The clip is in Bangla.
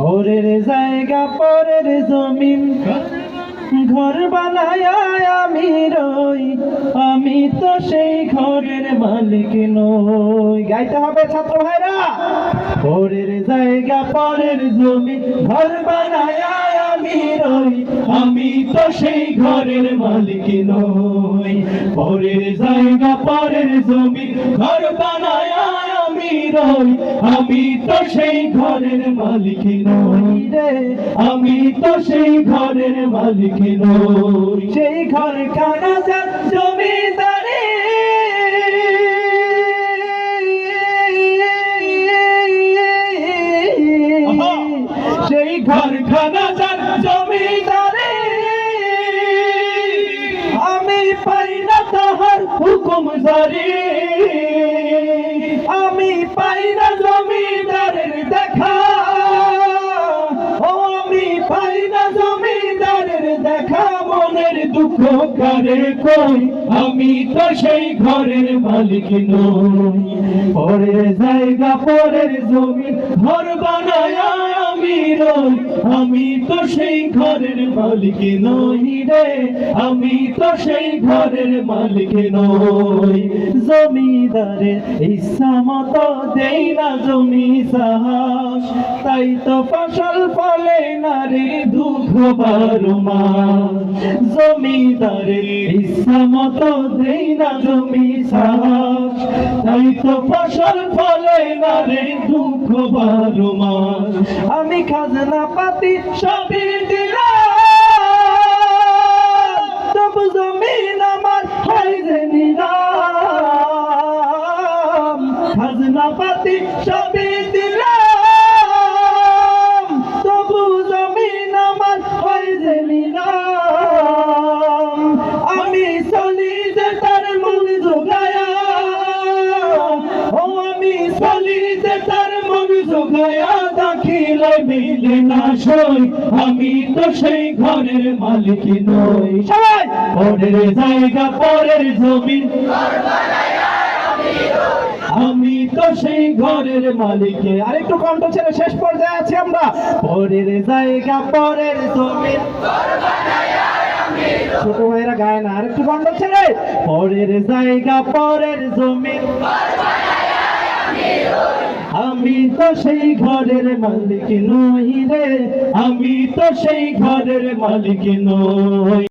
পরের জায়গা, পরের জমিন। ঘর বানায় আমি রই, আমি তো সেই ঘরের মালিক নই। গাইতে হবে ছাত্র ভাইরা। পরের জায়গা, পরের জমি ঘর বানায় আমি রই, আমি তো সেই ঘরের মালিক নই। পরের জায়গা, পরের জমি ঘর বানায় আমি আমি তো সেই ঘরের মালিক নই রে। আমি তো সেই ঘরের মালিক নই। সেই ঘর যার জমিদারে। সেই ঘর খানা জমিদারে। আমি পাই না তাহার হুকুম জারি। আমি জমিদারের দেখা, মনের দুঃখ করে কই? আমি তো সেই ঘরের মালিক নই। পরের জায়গা, পরের জমি, ঘর বানায় আমি রই। আমি তো সেই ঘরের মালিক নই রে। আমি তো সেই ঘরের মালিক নই। জমিদারের ইচ্ছা মতো দেই না জমি সাহস তাই তো ফসল ফলে না রে দুঃখ বারো মাস। জমিদারের ইচ্ছা দেই না জমি সাহস তাই তো ফসল ফলে না রে দুঃখ আমি খাজনা পাতি সবই দিলাম। জমিন আমার হয় নিলাম। খাজনা পাতি সবই দিলাম। জোগায়া দাখিল মিলে না সই আমি তো সেই ঘরের মালিক নই। সবাই! পরের জায়গা পরের জমি আমি তো সেই ঘরের মালিক। আরেকটু কণ্ঠ ছেড়ে শেষ পর্যায়ে আছি আমরা। পরের জায়গা পরের জমি ছোট ভাইরা গায় না আরেকটু কণ্ঠ ছেড়ে। পরের জায়গা পরের জমি আমি তো সেই ঘরের মালিক নই রে আমি তো সেই ঘরের মালিক নই।